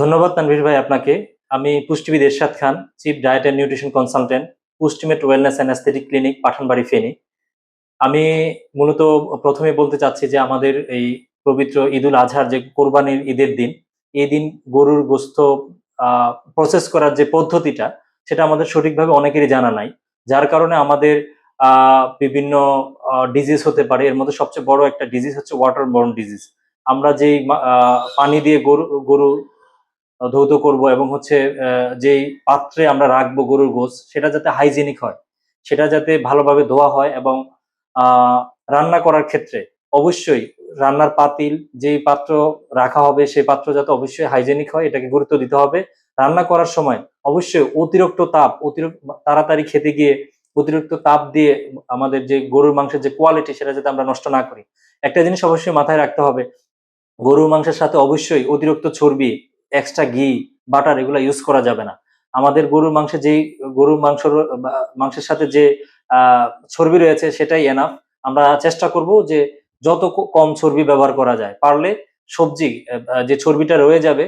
ধন্যবাদ, তানভীর ভাই আপনাকে। আমি পুষ্টিবিদ Ershad Khan chief diet and nutrition consultant Pushtimate wellness and aesthetic clinic Pathanbari, Feni. আমি মূলত প্রথমে বলতে চাচ্ছি যে আমাদের এই পবিত্র ঈদুল আজহার যে কোরবানির ঈদের দিন, এই দিন গরুর গোস্ত প্রসেস করার যে পদ্ধতিটা, সেটা আমাদের সঠিকভাবে অনেকেরই জানা নাই। যার কারণে আমাদের বিভিন্ন ডিজিজ হতে পারে। এর মধ্যে সবচেয়ে বড় একটা ডিজিজ হচ্ছে ওয়াটার বর্ন ডিজিজ আমরা যেই পানি দিয়ে গরু গরু ধৌত করব এবং হচ্ছে যেই পাত্রে আমরা রাখব গরুর গোস সেটা যাতে হাইজেনিক হয়, সেটা যাতে ভালোভাবে ধোয়া হয় এবং রান্না করার ক্ষেত্রে অবশ্যই রান্নার পাতিল, যেই পাত্র রাখা হবে, সেই পাত্র যাতে অবশ্যই হাইজেনিক হয়, এটাকে গুরুত্ব দিতে হবে। রান্না করার সময় অবশ্যই অতিরিক্ত তাপ, অতিরিক্ত তাড়াতাড়ি খেতে গিয়ে অতিরিক্ত তাপ দিয়ে আমাদের যে গরুর মাংসের যে কোয়ালিটি সেটা যাতে আমরা নষ্ট না করি। একটা জিনিস অবশ্যই মাথায় রাখতে হবে, গরুর মাংসের সাথে অবশ্যই অতিরিক্ত চর্বি এক্সট্রা ঘি বাটার এগুলো ইউজ করা যাবে না। আমাদের গরুর মাংসে যেই, গরুর মাংস মাংসের সাথে যে চর্বি রয়েছে সেটাই এনাফ আমরা চেষ্টা করব যে যত কম চর্বি ব্যবহার করা যায়। পারলে সবজি যে চর্বিটা রয়ে যাবে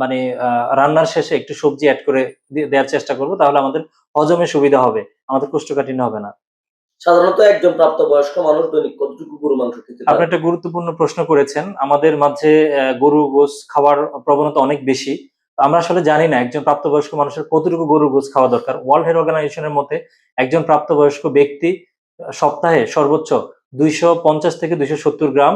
মানে রান্নার শেষে একটু সবজি অ্যাড করে দেওয়ার চেষ্টা করব, তাহলে আমাদের হজমে সুবিধা হবে। আমাদের কোষ্ঠকাঠিন্য হবে না। সাধারণত একজন প্রাপ্তবয়স্ক মানুষ দৈনিক কতটুকু গরু মাংস খেতে পারে? আপনি একটা গুরুত্বপূর্ণ প্রশ্ন করেছেন। আমাদের মাঝে গরু, গোস খাওয়ার প্রবণতা অনেক বেশি। আমরা আসলে জানি না একজন প্রাপ্তবয়স্ক মানুষের কতটুকু গরুর গোস খাওয়া দরকার। ওয়ার্ল্ড হেলথ অর্গানাইজেশনের মতে একজন প্রাপ্তবয়স্ক ব্যক্তি সপ্তাহে সর্বোচ্চ দুইশো পঞ্চাশ থেকে দুইশো সত্তর গ্রাম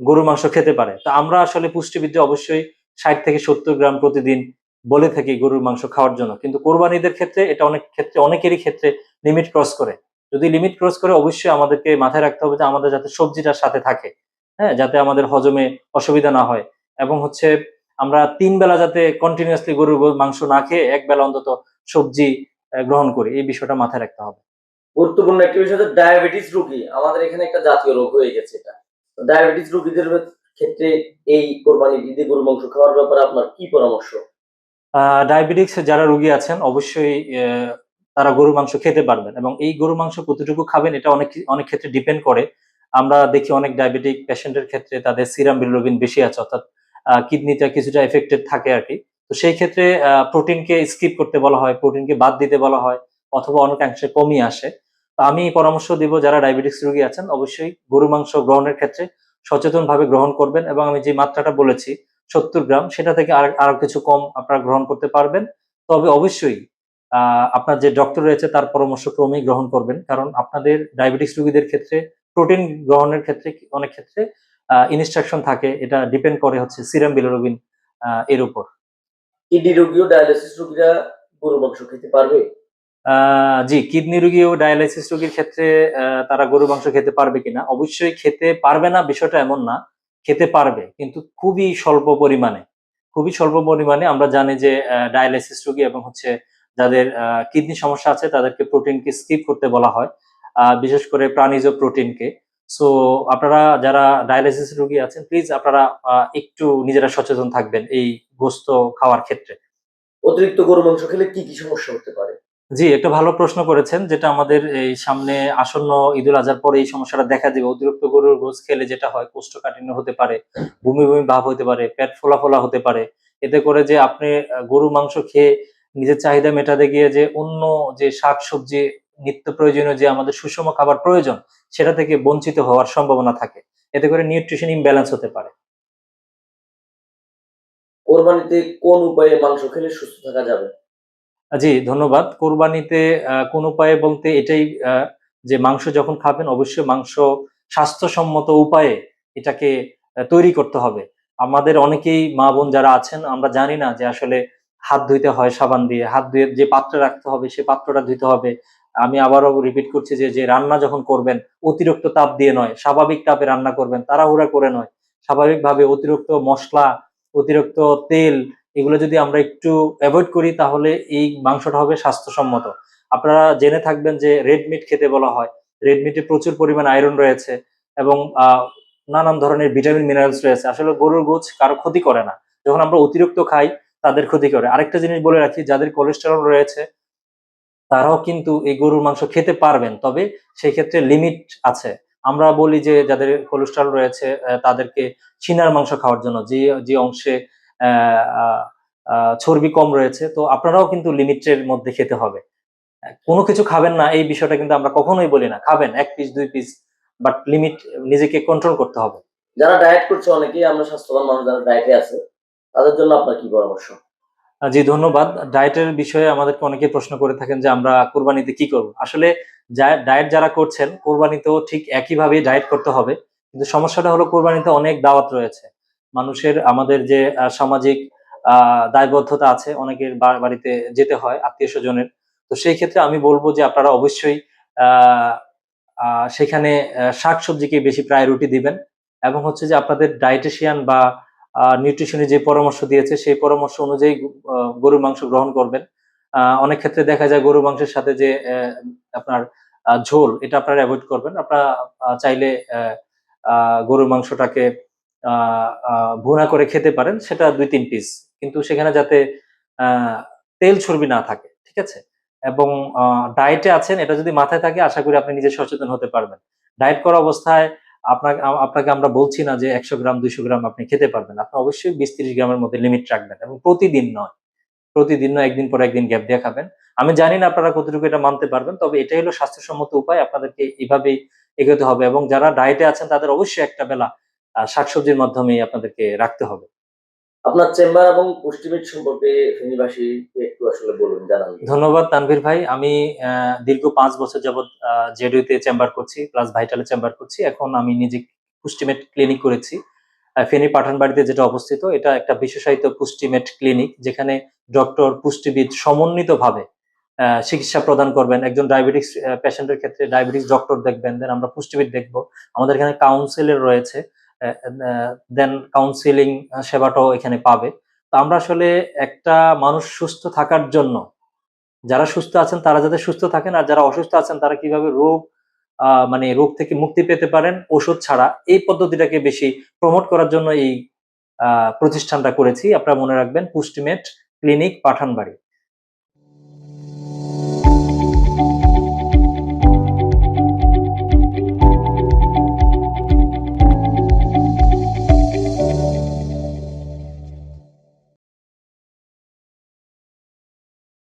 গরু মাংস খেতে পারে। তো আমরা আসলে পুষ্টিবিদে অবশ্যই ষাট থেকে সত্তর গ্রাম প্রতিদিন বলে থাকি গরুর মাংস খাওয়ার জন্য। কিন্তু কোরবানিদের ক্ষেত্রে এটা অনেক ক্ষেত্রে, অনেকেরই ক্ষেত্রে লিমিট ক্রস করে। যদি লিমিট ক্রস করে অবশ্যই আমাদেরকে মাথায় রাখতে হবে যে আমাদের যাতে সবজিটার সাথে থাকে হ্যাঁ যাতে আমাদের হজমে অসুবিধা না হয়। এবং হচ্ছে আমরা তিন বেলা যাতে কন্টিনিউয়াসলি গরুর মাংস না খেয়ে এক বেলা অন্তত সবজি গ্রহণ করি এই বিষয়টা মাথায় রাখতে হবে। গুরুত্বপূর্ণ একটি বিষয় হচ্ছে ডায়াবেটিস রোগী। আমাদের এখানে একটা জাতীয় রোগ হয়ে গেছে এটা। ডায়াবেটিস রোগীদের ক্ষেত্রে এই কোরবানির ঈদে গরু মাংস খাওয়ার ব্যাপারে আপনার কি পরামর্শ? ডায়াবেটিক্স যারা রোগী আছেন অবশ্যই তারা গরুর মাংস খেতে পারবেন এবং এই গরুর মাংস কতটুকু খাবেন এটা অনেক অনেক ক্ষেত্রে ডিপেন্ড করে। আমরা দেখি অনেক ডায়াবেটিক পেশেন্টের ক্ষেত্রে তাদের সিরাম বিলিরুবিন বেশি আছে, অর্থাৎ কিডনিটা কিছুটা এফেক্টেড থাকে আর কি তো সেই ক্ষেত্রে প্রোটিনকে স্কিপ করতে বলা হয় প্রোটিনকে বাদ দিতে বলা হয়, অথবা অনেকাংশে কমিয়ে আসে। তো আমি পরামর্শ দিব, যারা ডায়াবেটিক্স রোগী আছেন, অবশ্যই গরু মাংস গ্রহণের ক্ষেত্রে সচেতন ভাবে গ্রহণ করবেন এবং আমি যে মাত্রাটা বলেছি, সত্তর গ্রাম, সেটা থেকে আর, আরও কিছু কম আপনারা গ্রহণ করতে পারবেন। তবে অবশ্যই আপনার যে ডক্টর রয়েছে তার পরামর্শ ক্রমেই গ্রহণ করবেন। কারণ আপনাদের ডায়াবেটিক্স রোগীদের ক্ষেত্রে প্রোটিন গ্রহণের ক্ষেত্রে অনেক ক্ষেত্রে ইনস্ট্রাকশন থাকে। এটা ডিপেন্ড করে হচ্ছে সিরাম বিলিরুবিন এর উপর। কিডনি রোগী ও ডায়ালিসিস রোগীরা গরু মাংস খেতে পারবে? আহ, জি কিডনি রোগী ও ডায়ালাইসিস রোগীর ক্ষেত্রে তারা গরু মাংস খেতে পারবে কিনা? অবশ্যই খেতে পারবে না বিষয়টা এমন না। খেতে পারবে কিন্তু খুবই স্বল্প পরিমাণে। খুবই স্বল্প পরিমাণে আমরা জানি যে ডায়ালাইসিস রোগী এবং হচ্ছে যাদের কিডনি সমস্যা আছে তাদেরকে প্রোটিনকে স্কিপ করতে বলা হয় বিশেষ করে প্রাণীজ প্রোটিনকে। সো আপনারা যারা ডায়ালিসিস রোগী আছেন প্লিজ আপনারা একটু নিজেরা সচেতন থাকবেন এই গোস্ত খাওয়ার ক্ষেত্রে। অতিরিক্ত গরু মাংস খেলে কি কি সমস্যা হতে পারে? জি একটা ভালো প্রশ্ন করেছেন যেটা আমাদের এই সামনে আসন্ন ঈদুল আজহার পরে এই সমস্যাটা দেখা দিবে। অতিরিক্ত গরুর গোস খেলে যেটা হয় কোষ্ঠকাঠিন্য হতে পারে বমি বমি ভাব হতে পারে পেট ফোলা ফোলা হতে পারে। এতে করে যে আপনি গরু মাংস খেয়ে নিজের চাহিদা মেটাতে গিয়ে যে অন্য যে শাক সবজি নিত্য প্রয়োজনীয় যে আমাদের সুষম খাবার প্রয়োজন সেটা থেকে বঞ্চিত হওয়ার সম্ভাবনা থাকে। এতে করে নিউট্রিশন ইমব্যালেন্স হতে পারে। কোরবানিতে কোন উপায়ে মাংস খেলে সুস্থ থাকা যাবে? জি ধন্যবাদ। কোরবানিতে কোন উপায়ে বলতে এটাই আহ, যে মাংস যখন খাবেন অবশ্যই মাংস স্বাস্থ্যসম্মত উপায়ে এটাকে তৈরি করতে হবে। আমাদের অনেকেই মা বোন যারা আছেন আমরা জানি না যে আসলে হাত ধুইতে হয়, সাবান দিয়ে। হাত ধুয়ে যে পাত্রে রাখতে হবে, সে পাত্রটা ধুইতে হবে। আমি আবারও রিপিট করছি যে যে রান্না যখন করবেন, অতিরিক্ত তাপ দিয়ে নয়, স্বাভাবিক তাপে রান্না করবেন, তাড়াহুড়া করে নয়। স্বাভাবিকভাবে অতিরিক্ত মশলা, অতিরিক্ত তেল, এগুলো যদি আমরা একটু অ্যাভয়েড করি, তাহলে এই মাংসটা হবে স্বাস্থ্যসম্মত। আপনারা জেনে থাকবেন যে রেড মিট খেতে বলা হয়। রেড মিটে প্রচুর পরিমাণ আয়রন রয়েছে এবং নানান ধরনের ভিটামিন মিনারেলস রয়েছে। আসলে গরুর গোছ কারও ক্ষতি করে না। যখন আমরা অতিরিক্ত খাই তাদের ক্ষতি করে। আরেকটা জিনিস বলে রাখি, যাদের কোলেস্টেরল রয়েছে, তারাও কিন্তু এই গরুর মাংস খেতে পারবেন, তবে সেই ক্ষেত্রে লিমিট আছে। আমরা বলি যে, যাদের কোলেস্ট্রল রয়েছে তাদেরকে চিনার মাংস খাওয়ার জন্য, যে যে অংশে চর্বি কম রয়েছে, তো আপনারাও কিন্তু লিমিটের মধ্যে খেতে হবে। কোনো কিছু খাবেন না, এই বিষয়টা কিন্তু আমরা কখনোই বলি না। খাবেন, এক পিস দুই পিস বাট লিমিট নিজেকে কন্ট্রোল করতে হবে। যারা ডায়েট করছে অনেকেই, আমরা স্বাস্থ্যবান মানুষ যারা ডায়েটে আছে তাদের জন্য আপনার কি পরামর্শ? জি, ধন্যবাদ। ডায়েটের বিষয়ে আমাদেরকে অনেকে প্রশ্ন করে থাকেন যে আমরা কোরবানিতে কি করব। আসলে ডায়েট যারা করছেন, কোরবানিতেও ঠিক একইভাবে ডায়েট করতে হবে। কিন্তু সমস্যাটা হলো কোরবানিতে অনেক দাওয়াত রয়েছে। মানুষের, আমাদের যে সামাজিক দায়বদ্ধতা আছে, অনেকের বাড়িতে যেতে হয়, আত্মীয় স্বজনের। তো সেই ক্ষেত্রে আমি বলব যে আপনারা অবশ্যই সেখানে শাকসবজিকে বেশি প্রায়োরিটি দিবেন। এবং হচ্ছে যে আপনাদের ডায়েটিশিয়ান বা নিউট্রিশনের যে পরামর্শ দিয়েছে, সেই পরামর্শ অনুযায়ী গরুর মাংস গ্রহণ করবেন। অনেক ক্ষেত্রে দেখা যায় গরুর মাংসের সাথে যে আপনার ঝোল, এটা আপনারা অ্যাভয়েড করবেন। আপনারা চাইলে গরুর মাংসটাকে ভুনা করে খেতে পারেন। সেটা দুই তিন পিস কিন্তু সেখানে যাতে তেল চর্বি না থাকে, ঠিক আছে? এবং ডায়েটে আছেন, এটা যদি মাথায় থাকে, আশা করি আপনি নিজে সচেতন হতে পারবেন। ডায়েট করা অবস্থায় আপনাকে আপনাকে আমরা বলছি না যে একশো গ্রাম, দুইশো গ্রাম আপনি খেতে পারবেন। আপনি অবশ্যই বিশ গ্রামের মধ্যে লিমিট রাখবেন এবং প্রতিদিন নয়। প্রতিদিন নয়, একদিন পর একদিন গ্যাপ দিয়ে খাবেন আমি জানি না আপনারা কতটুকু এটা মানতে পারবেন, তবে এটাই হলো স্বাস্থ্যসম্মত উপায় আপনাদেরকে এভাবেই এগোতে হবে এবং যারা ডায়েটে আছেন তাদের অবশ্যই একটা বেলা শাকসবজির মাধ্যমেই আপনাদেরকে রাখতে হবে। আপনার চেম্বার এবং পুষ্টিবিদ সম্পর্কে ফেনীবাসীকে একটু আসলে বলুন, জানান। ধন্যবাদ তানভীর ভাই। আমি দীর্ঘ পাঁচ বছর যাবৎ জেডিউতে চেম্বার করছি, প্লাস ভাইটালে চেম্বার করছি। এখন আমি নিজে পুষ্টিমেট ক্লিনিক করেছি। ফেনী পাঠানবাড়িতে যেটা অবস্থিত, এটা একটা বিশেষায়িত পুষ্টিমেট ক্লিনিক, যেখানে ডক্টর পুষ্টিবিদ সমন্বিতভাবে চিকিৎসা প্রদান করবেন। একজন ডায়াবেটিক্স পেশেন্টের ক্ষেত্রে ডায়াবেটিক্স ডক্টর দেখবেন, দেন আমরা পুষ্টিবিদ দেখব। আমাদের এখানে কাউন্সিলের রয়েছে। দেন কাউন্সিলিং সেবাটাও এখানে পাবে। তো আমরা আসলে একটা মানুষ সুস্থ থাকার জন্য, যারা সুস্থ আছেন তারা যাতে সুস্থ থাকেন, আর যারা অসুস্থ আছেন তারা কীভাবে রোগ মানে রোগ থেকে মুক্তি পেতে পারেন, ওষুধ ছাড়া, এই পদ্ধতিটাকে বেশি প্রমোট করার জন্য এই প্রতিষ্ঠানটা করেছি। আপনারা মনে রাখবেন, পুষ্টিমেট ক্লিনিক পাঠানবাড়ি।